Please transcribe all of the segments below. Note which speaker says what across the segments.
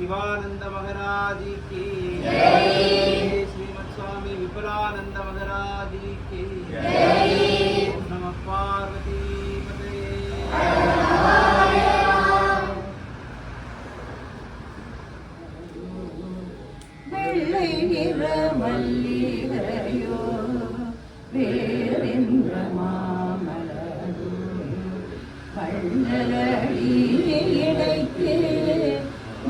Speaker 1: शिवानंद महाराज की श्रीमद स्वामी विपुलानंद महाराज की ओम नमः पार्वती पतये
Speaker 2: வெள்ளை நிற மல்லிகையோ வேறென்ற மாமலரோ கண்ணரடி இடைக்கு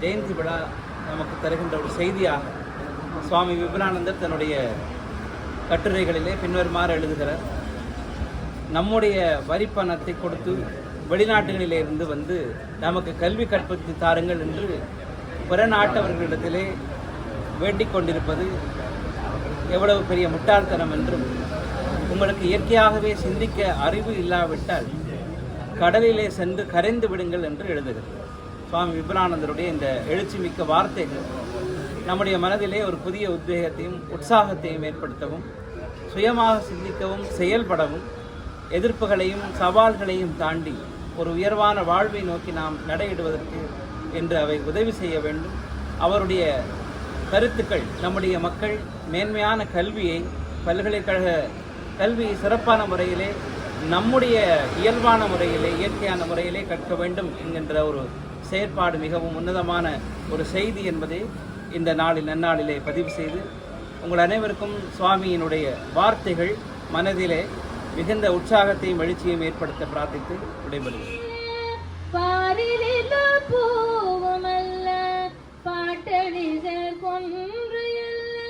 Speaker 1: ஜெயந்தி விழா நமக்கு தருகின்ற ஒரு செய்தியாக சுவாமி விபுலானந்தர் தன்னுடைய கட்டுரைகளிலே பின்வருமாறு எழுதுகிறார். நம்முடைய வரிப்பணத்தை கொடுத்து வெளிநாட்டுகளிலே இருந்து வந்து நமக்கு கல்வி கற்பித்து தாருங்கள் என்று பிற நாட்டவர்களிடத்திலே வேண்டிக் கொண்டிருப்பது எவ்வளவு பெரிய முட்டாள்தனம் என்றும் உங்களுக்கு இயற்கையாகவே சிந்திக்க அறிவு இல்லாவிட்டால் கடலிலே சென்று கரைந்து விடுங்கள் என்று எழுதுகிறது சுவாமி விபுலானந்தருடைய இந்த எழுச்சி மிக்க வார்த்தைகள் நம்முடைய மனதிலே ஒரு புதிய உத்வேகத்தையும் உற்சாகத்தையும் ஏற்படுத்தவும் சுயமாக சிந்திக்கவும் செயல்படவும் எதிர்ப்புகளையும் சவால்களையும் தாண்டி ஒரு உயர்வான வாழ்வை நோக்கி நாம் நடையிடுவதற்கு என்று அவை உதவி செய்ய வேண்டும். அவருடைய கருத்துக்கள் நம்முடைய மக்கள் மேன்மையான கல்வியை பல்கலைக்கழக கல்வியை சிறப்பான முறையிலே நம்முடைய இயல்பான முறையிலே இயற்கையான முறையிலே கற்க வேண்டும் என்கின்ற ஒரு செயற்பாடு மிகவும் உன்னதமான ஒரு செய்தி என்பதை இந்த நாளில் நன்னாளிலே பதிவு செய்து உங்கள் அனைவருக்கும் சுவாமியினுடைய வார்த்தைகள் மனதிலே மிகுந்த உற்சாகத்தையும் எழுச்சியையும் ஏற்படுத்த பிரார்த்தித்து விடைபெறுகிறேன்.
Speaker 3: பாரிலில பூவமல்ல பாட்டடிசர் கொன்றையல்ல.